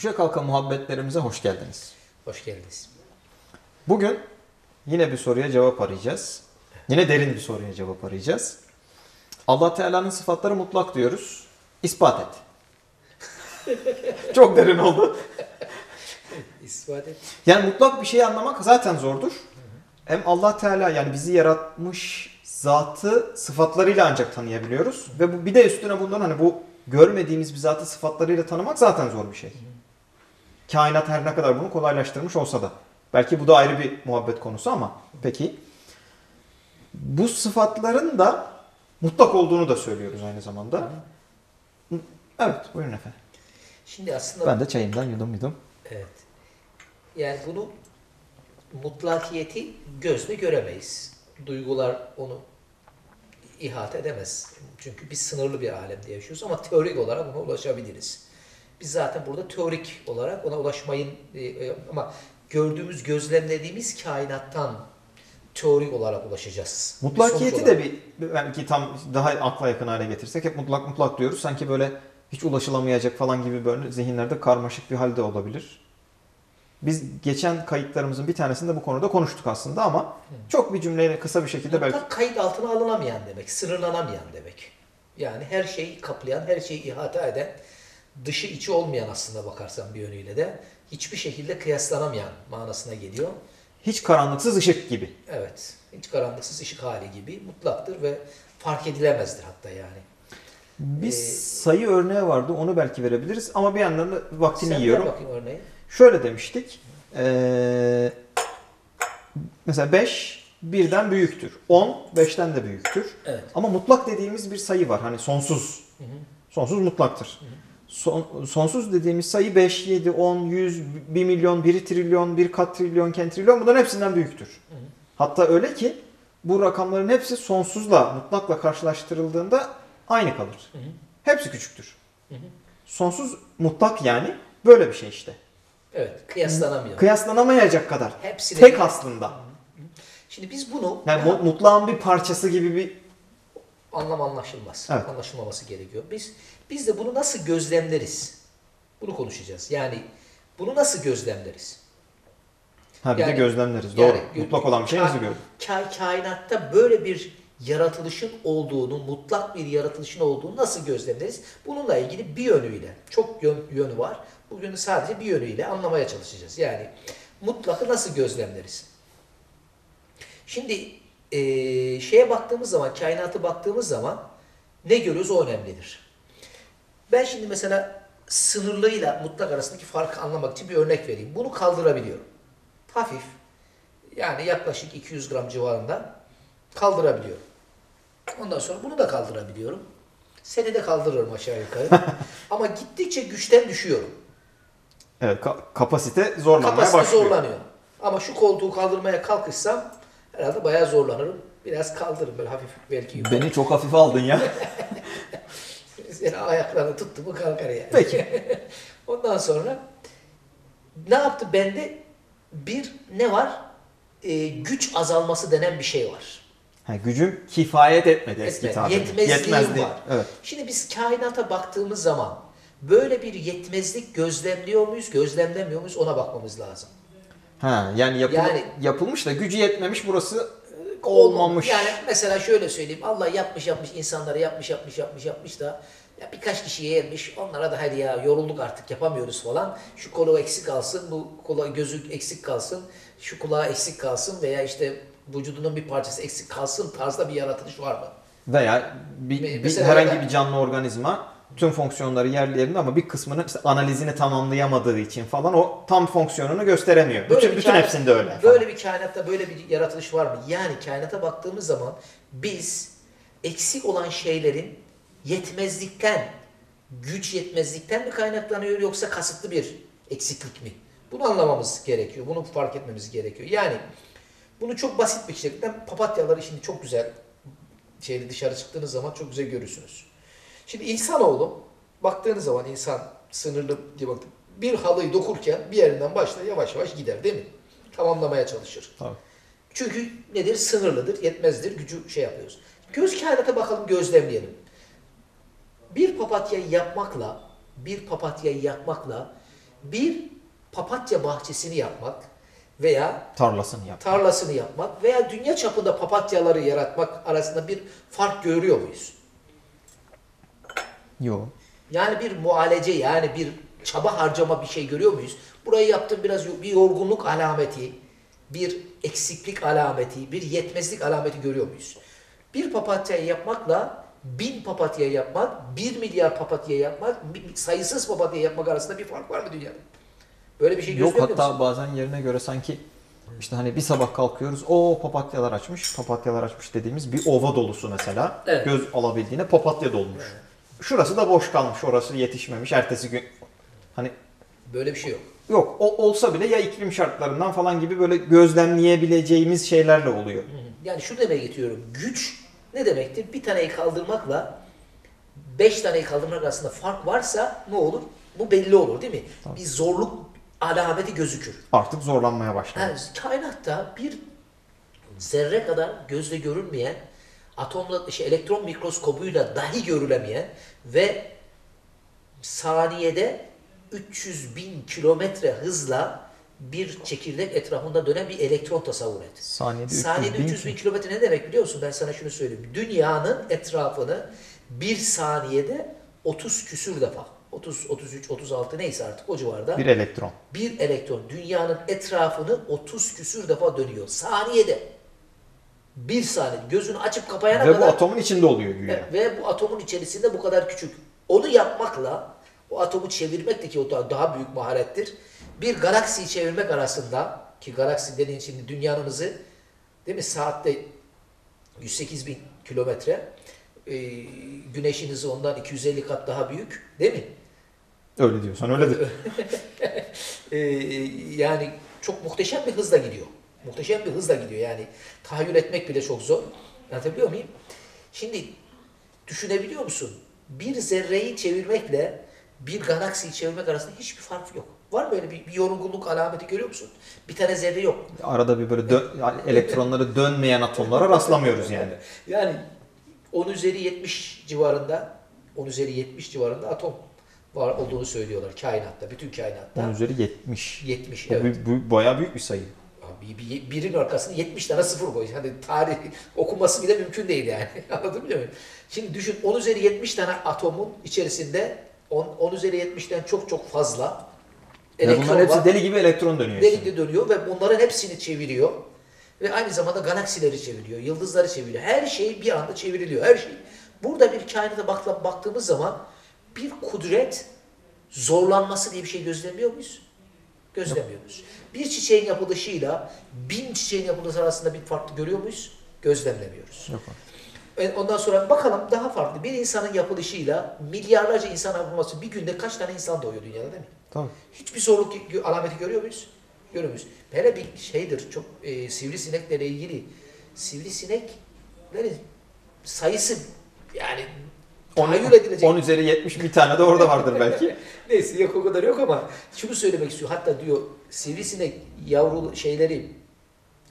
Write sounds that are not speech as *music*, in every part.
Düşe kalka muhabbetlerimize hoş geldiniz. Hoş geldiniz. Bugün yine bir soruya cevap arayacağız. Yine derin bir soruya cevap arayacağız. Allah Teala'nın sıfatları mutlak diyoruz. İspat et. *laughs* Çok derin oldu. İspat et. Yani mutlak bir şeyi anlamak zaten zordur. Hem Allah Teala yani bizi yaratmış zatı sıfatlarıyla ancak tanıyabiliyoruz. Ve bu bir de üstüne bundan hani bu görmediğimiz bir zatı sıfatlarıyla tanımak zaten zor bir şey. Kainat her ne kadar bunu kolaylaştırmış olsa da. Belki bu da ayrı bir muhabbet konusu ama peki. Bu sıfatların da mutlak olduğunu da söylüyoruz aynı zamanda. Evet buyurun efendim. Şimdi aslında Ben de çayımdan yudum yudum. evet. Yani bunu mutlakiyeti gözle göremeyiz. Duygular onu ihate edemez. Çünkü biz sınırlı bir alemde yaşıyoruz ama teorik olarak ona ulaşabiliriz. Biz zaten burada teorik olarak ona ulaşmayın e, e, ama gördüğümüz, gözlemlediğimiz kainattan teorik olarak ulaşacağız. Mutlakiyeti de bir belki tam daha akla yakın hale getirsek hep mutlak mutlak diyoruz. Sanki böyle hiç ulaşılamayacak falan gibi böyle zihinlerde karmaşık bir halde olabilir. Biz geçen kayıtlarımızın bir tanesinde bu konuda konuştuk aslında ama çok bir cümleyle kısa bir şekilde belki Mutlak kayıt altına alınamayan demek, sınırlanamayan demek. Yani her şeyi kaplayan, her şeyi ihata eden, dışı içi olmayan aslında bakarsan bir yönüyle de hiçbir şekilde kıyaslanamayan manasına geliyor. hiç karanlıksız ışık gibi. Evet, hiç karanlıksız ışık hali gibi mutlaktır ve fark edilemezdir hatta yani. Bir Ee, sayı örneği vardı onu belki verebiliriz ama bir yandan da vaktini Sen yiyorum. bakayım örneği. Şöyle demiştik. Ee, mesela 5 birden büyüktür. 10 5'ten de büyüktür. Evet. Ama mutlak dediğimiz bir sayı var. Hani sonsuz. Hı hı. Sonsuz mutlaktır. Son- sonsuz dediğimiz sayı 5, 7, 10, 100, 1 milyon, 1 trilyon, 1 kat trilyon, kentrilyon bunların hepsinden büyüktür. Hı. Hatta öyle ki bu rakamların hepsi sonsuzla, mutlakla karşılaştırıldığında aynı kalır. Hı hı. Hepsi küçüktür. Hı hı. Sonsuz mutlak yani böyle bir şey işte. Evet, kıyaslanamıyor. Kıyaslanamayacak kadar. Hepsini Tek aslında. Şimdi biz bunu Yani mu- mutlağın bir parçası gibi bir anlam anlaşılmaz. Evet. Anlaşılmaması gerekiyor. Biz biz de bunu nasıl gözlemleriz? Bunu konuşacağız. Yani bunu nasıl gözlemleriz? ha bir Yani- de gözlemleriz. Doğru. yani Mutlak olan bir şey nasıl gördük? Ka- kainatta böyle bir yaratılışın olduğunu, mutlak bir yaratılışın olduğunu nasıl gözlemleriz? Bununla ilgili bir yönüyle, çok yön, yönü var. Bugün sadece bir yönüyle anlamaya çalışacağız. Yani mutlakı nasıl gözlemleriz? Şimdi eee, şeye baktığımız zaman, kainata baktığımız zaman ne görüyoruz o önemlidir. Ben şimdi mesela sınırlıyla mutlak arasındaki farkı anlamak için bir örnek vereyim. Bunu kaldırabiliyorum. Hafif, yani yaklaşık 200 gram civarında kaldırabiliyorum. Ondan sonra bunu da kaldırabiliyorum. Seni de kaldırırım aşağı yukarı. *laughs* Ama gittikçe güçten düşüyorum. Evet ka- kapasite zorlanmaya Kapasite başlıyor. zorlanıyor. Ama şu koltuğu kaldırmaya kalkışsam herhalde bayağı zorlanırım. Biraz kaldırırım böyle hafif belki yukarı. Beni çok hafife aldın ya. *laughs* *laughs* Seni ayaklarını tuttu mu kalkar yani. Peki. *laughs* Ondan sonra ne yaptı? Bende bir ne var? Ee, güç azalması denen bir şey var. Ha, gücüm kifayet etmedi eski Etme, tabirle. yetmezliğim Yetmezdi. var. Evet. Şimdi biz kainata baktığımız zaman böyle bir yetmezlik gözlemliyor muyuz, gözlemlemiyor muyuz ona bakmamız lazım. Ha, yani, yapıl- Yani- yapılmış da gücü yetmemiş burası e, olmamış. Yani mesela şöyle söyleyeyim. Allah yapmış yapmış insanları yapmış yapmış yapmış yapmış da ya birkaç kişiye yermiş. Onlara da hadi ya yorulduk artık yapamıyoruz falan. Şu kolu eksik kalsın, bu kola gözü eksik kalsın, şu kulağı eksik kalsın veya işte vücudunun bir parçası eksik kalsın tarzda bir yaratılış var mı? Veya bir, bir- mesela herhangi ben- bir canlı organizma tüm fonksiyonları yerli yerinde ama bir kısmının işte analizini tamamlayamadığı için falan o tam fonksiyonunu gösteremiyor. bütün bir bütün kainat- hepsinde öyle. Böyle bir kainatta böyle bir yaratılış var mı? Yani kainata baktığımız zaman biz eksik olan şeylerin yetmezlikten, güç yetmezlikten mi kaynaklanıyor yoksa kasıtlı bir eksiklik mi? Bunu anlamamız gerekiyor. Bunu fark etmemiz gerekiyor. Yani bunu çok basit bir şekilde papatyaları şimdi çok güzel şeyli dışarı çıktığınız zaman çok güzel görürsünüz. Şimdi insanoğlu baktığınız zaman insan sınırlı diye baktım. Bir halıyı dokurken bir yerinden başlar yavaş yavaş gider değil mi? Tamamlamaya çalışır. Tabii. Çünkü nedir? Sınırlıdır, yetmezdir, gücü şey yapıyoruz. Göz kainata bakalım, gözlemleyelim. Bir papatyayı yapmakla, bir papatyayı yapmakla Bir papatya bahçesini yapmak veya Tarlasını yap. tarlasını yapmak veya dünya çapında papatyaları yaratmak arasında bir fark görüyor muyuz? Yok. Yani bir muhalece yani bir çaba harcama bir şey görüyor muyuz? Burayı yaptım biraz bir yorgunluk alameti, bir eksiklik alameti, bir yetmezlik alameti görüyor muyuz? Bir papatyayı yapmakla bin papatya yapmak, bir milyar papatya yapmak, sayısız papatya yapmak arasında bir fark var mı dünyada? Böyle bir şey Yok hatta musun? bazen yerine göre sanki işte hani bir sabah kalkıyoruz o papatyalar açmış, papatyalar açmış dediğimiz bir ova dolusu mesela. Evet. Göz alabildiğine papatya dolmuş. Şurası da boş kalmış, orası yetişmemiş. Ertesi gün hani Böyle bir şey yok. yok o, olsa bile ya iklim şartlarından falan gibi böyle gözlemleyebileceğimiz şeylerle oluyor. Yani şu demeye getiriyorum. Güç ne demektir? Bir taneyi kaldırmakla beş taneyi kaldırmak arasında fark varsa ne olur? Bu belli olur değil mi? Bir zorluk alameti gözükür. Artık zorlanmaya başladı. Yani kainatta bir zerre kadar gözle görünmeyen, atomla, şey, elektron mikroskobuyla dahi görülemeyen ve saniyede 300 bin kilometre hızla bir çekirdek etrafında dönen bir elektron tasavvur et. Saniyede 300 Saniyede bin 300 bin kilometre ne demek biliyor musun? Ben sana şunu söyleyeyim. Dünyanın etrafını bir saniyede 30 küsür defa, 30, 33, 36 neyse artık o civarda bir elektron. bir elektron dünyanın etrafını 30 küsür defa dönüyor. Saniyede. Bir saniye. Gözünü açıp kapayana Ve bu kadar atomun içinde oluyor güya. ve, ve bu atomun içerisinde bu kadar küçük. Onu yapmakla o atomu çevirmek de ki o da daha büyük maharettir. Bir galaksiyi çevirmek arasında ki galaksi dediğin şimdi dünyanın hızı değil mi saatte 108 bin kilometre. Ee, güneşin hızı ondan 250 kat daha büyük değil mi? Öyle diyorsan öyledir. *laughs* Ee, yani çok muhteşem bir hızla gidiyor. Muhteşem bir hızla gidiyor yani. Tahayyül etmek bile çok zor. Anlatabiliyor muyum? Şimdi düşünebiliyor musun? Bir zerreyi çevirmekle bir galaksiyi çevirmek arasında hiçbir fark yok. Var mı öyle bir, bir yorgunluk alameti görüyor musun? Bir tane zerre yok. Arada bir böyle dö- elektronları dönmeyen atomlara rastlamıyoruz yani. Yani 10 üzeri 70 civarında 10 üzeri 70 civarında atom var olduğunu söylüyorlar kainatta. Bütün kainatta. 10 üzeri 70. 70 Bu, evet. bu, bu bayağı büyük bir sayı. Abi bir, birin arkasına 70 tane sıfır koy. Hani tarih okuması bile mümkün değil yani. *laughs* Anladın mı? Şimdi düşün 10 üzeri 70 tane atomun içerisinde 10, 10 üzeri 70'ten çok çok fazla elektron bunların hepsi var. deli gibi elektron dönüyor. işte. Delikli dönüyor ve bunların hepsini çeviriyor. Ve aynı zamanda galaksileri çeviriyor, yıldızları çeviriyor. Her şey bir anda çevriliyor, her şey. Burada bir kainata bak- baktığımız zaman bir kudret zorlanması diye bir şey gözlemiyor muyuz? Gözlemiyoruz. Bir çiçeğin yapılışıyla bin çiçeğin yapılışı arasında bir farklı görüyor muyuz? Gözlemlemiyoruz. Yok. Ondan sonra bakalım daha farklı. Bir insanın yapılışıyla milyarlarca insan yapılması bir günde kaç tane insan doğuyor dünyada değil mi? Tabii. Hiçbir zorluk alameti görüyor muyuz? Görüyor muyuz? Hele bir şeydir çok e, sivrisineklerle ilgili sivrisineklerin sayısı yani tahayyül edilecek. 10 üzeri 70 bir tane de orada vardır belki. *laughs* Neyse yok o kadar yok ama şunu söylemek istiyor. Hatta diyor sivrisinek yavru şeyleri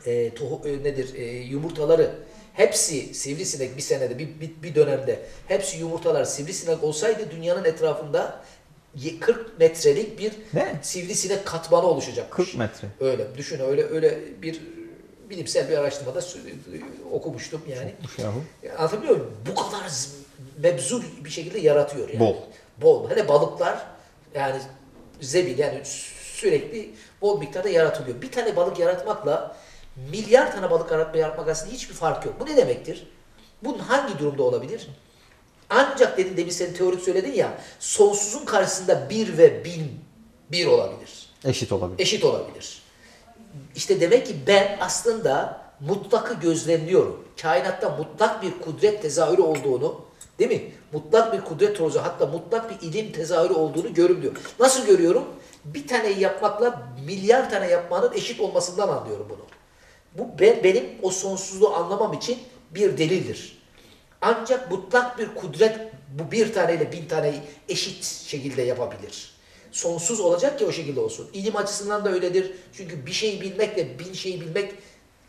e, tohu, e, nedir e, yumurtaları hepsi sivrisinek bir senede bir, bir, bir dönemde hepsi yumurtalar sivrisinek olsaydı dünyanın etrafında ye- 40 metrelik bir Ne? sivrisinek katmanı oluşacak. 40 metre. Öyle düşün öyle öyle bir bilimsel bir araştırmada sö- okumuştum yani. Yahu. Anlatabiliyor muyum? Bu kadar mebzul bir şekilde yaratıyor yani. Bol. Bol. Hele balıklar yani zebil yani sürekli bol miktarda yaratılıyor. Bir tane balık yaratmakla milyar tane balık yaratma yaratmak arasında hiçbir fark yok. Bu ne demektir? Bunun hangi durumda olabilir? Ancak dedin demin senin teorik söyledin ya sonsuzun karşısında bir ve bin bir olabilir Eşit olabilir. eşit olabilir. İşte demek ki ben aslında mutlakı gözlemliyorum. Kainatta mutlak bir kudret tezahürü olduğunu, değil mi? Mutlak bir kudret tozu, hatta mutlak bir ilim tezahürü olduğunu görüyorum. Nasıl görüyorum? Bir taneyi yapmakla milyar tane yapmanın eşit olmasından anlıyorum bunu. Bu ben, benim o sonsuzluğu anlamam için bir delildir. Ancak mutlak bir kudret bu bir taneyle bin taneyi eşit şekilde yapabilir. Sonsuz olacak ki o şekilde olsun. İlim açısından da öyledir. Çünkü bir şeyi bilmekle bin şeyi bilmek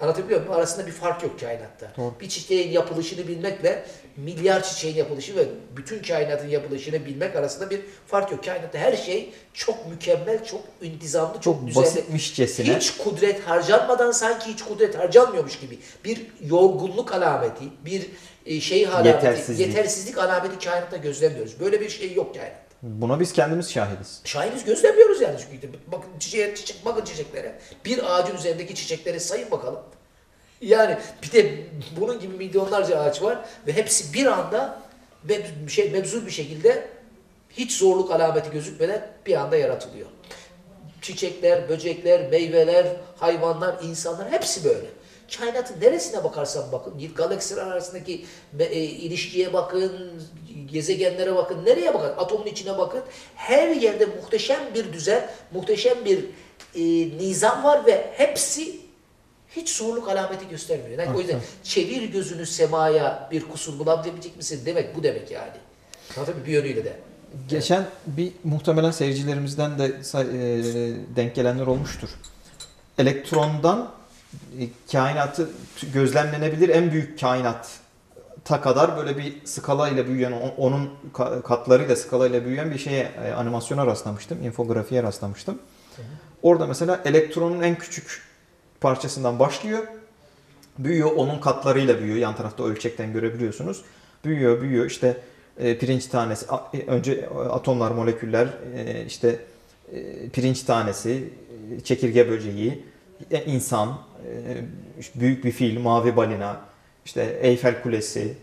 Anlatabiliyor muyum? Arasında bir fark yok kainatta. Doğru. Bir çiçeğin yapılışını bilmekle milyar çiçeğin yapılışı ve bütün kainatın yapılışını bilmek arasında bir fark yok. Kainatta her şey çok mükemmel, çok intizamlı, çok, Çok düzenli. basitmişçesine. Hiç kudret harcanmadan sanki hiç kudret harcanmıyormuş gibi bir yorgunluk alameti, bir e, şey alameti, Yetersizlik. yetersizlik alameti kainatta gözlemliyoruz. Böyle bir şey yok kainatta. Buna biz kendimiz şahidiz. Şahiniz gözlemliyoruz yani çünkü. Bakın çiçeğe, çiçek, bakın çiçeklere. Bir ağacın üzerindeki çiçekleri sayın bakalım. Yani bir de bunun gibi milyonlarca ağaç var ve hepsi bir anda meb- şey, mebzul bir şekilde hiç zorluk alameti gözükmeden bir anda yaratılıyor. Çiçekler, böcekler, meyveler, hayvanlar, insanlar hepsi böyle. Kainatın neresine bakarsan bakın, galaksiler arasındaki e, ilişkiye bakın, gezegenlere bakın, nereye bakın, atomun içine bakın. Her yerde muhteşem bir düzen, muhteşem bir e, nizam var ve hepsi hiç zorluk alameti göstermiyor. Yani o yüzden çevir gözünü semaya bir kusur bulabilecek misin demek bu demek yani. Tabii bir yönüyle de. Geçen bir muhtemelen seyircilerimizden de e, denk gelenler olmuştur. Elektrondan e, kainatı gözlemlenebilir en büyük kainatta kadar böyle bir skala ile büyüyen onun ka- katlarıyla skala ile büyüyen bir şeye e, animasyona rastlamıştım. infografiye rastlamıştım. Orada mesela elektronun en küçük parçasından başlıyor. Büyüyor, onun katlarıyla büyüyor. Yan tarafta ölçekten görebiliyorsunuz. Büyüyor, büyüyor. İşte e, pirinç tanesi, e, önce atomlar, moleküller, işte pirinç tanesi, çekirge böceği, insan, büyük bir fil, mavi balina, işte Eyfel Kulesi,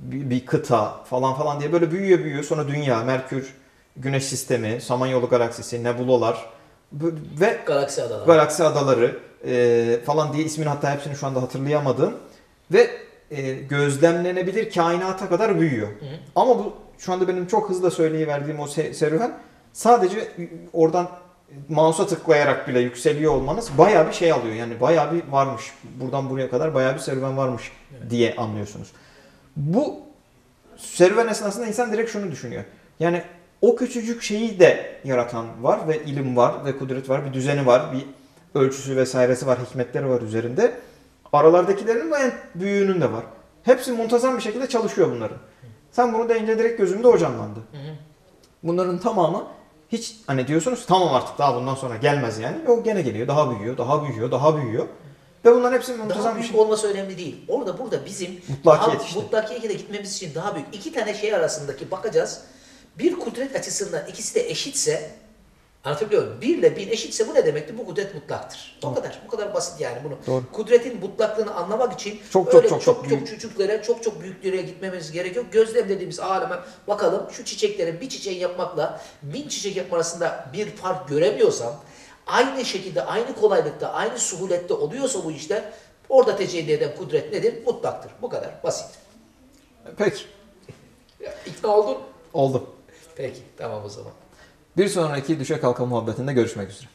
bir, kıta falan falan diye böyle büyüyor büyüyor. Sonra Dünya, Merkür, Güneş sistemi, Samanyolu galaksisi, nebulalar bu- ve Galaksi adaları. Galaksi Adaları e, falan diye ismini hatta hepsini şu anda hatırlayamadım. Ve e, gözlemlenebilir kainata kadar büyüyor. hı. Ama bu şu anda benim çok hızlı söyleyiverdiğim o se- serüven sadece oradan mouse'a tıklayarak bile yükseliyor olmanız bayağı bir şey alıyor. Yani bayağı bir varmış. Buradan buraya kadar bayağı bir serüven varmış diye anlıyorsunuz. Bu serüven esnasında insan direkt şunu düşünüyor. Yani o küçücük şeyi de yaratan var ve ilim var ve kudret var, bir düzeni var, bir ölçüsü vesairesi var, hikmetleri var üzerinde. Aralardakilerin ve en büyüğünün de var. Hepsi muntazam bir şekilde çalışıyor bunların. Sen bunu deyince direkt gözümde o canlandı. Bunların tamamı hiç hani diyorsunuz tamam artık daha bundan sonra gelmez yani. Yok gene geliyor, daha büyüyor, daha büyüyor, daha büyüyor. Ve bunların hepsi muntazam Daha bir büyük şey. olması önemli değil. Orada burada bizim Mutlakiyet daha, işte. mutlakiyete gitmemiz için daha büyük. iki tane şey arasındaki bakacağız. Bir kudret açısından ikisi de eşitse anlatabiliyor muyum? Bir ile bin eşitse bu ne demektir? Bu kudret mutlaktır. O Doğru. kadar. Bu kadar basit yani bunu. Doğru. Kudretin mutlaklığını anlamak için Çok, çok, öyle çok, çok, çok çok, büyük. küçüklere, çok çok büyüklere gitmemiz gerekiyor. Gözlemlediğimiz aleme bakalım şu çiçeklerin bir çiçeği yapmakla bin çiçek yapma arasında bir fark göremiyorsam aynı şekilde, aynı kolaylıkta, aynı suhulette oluyorsa bu işler orada tecelli eden kudret nedir? Mutlaktır. Bu kadar basit. Peki, İkna oldun? oldu. Peki, tamam o zaman. Bir sonraki düşe kalka muhabbetinde görüşmek üzere.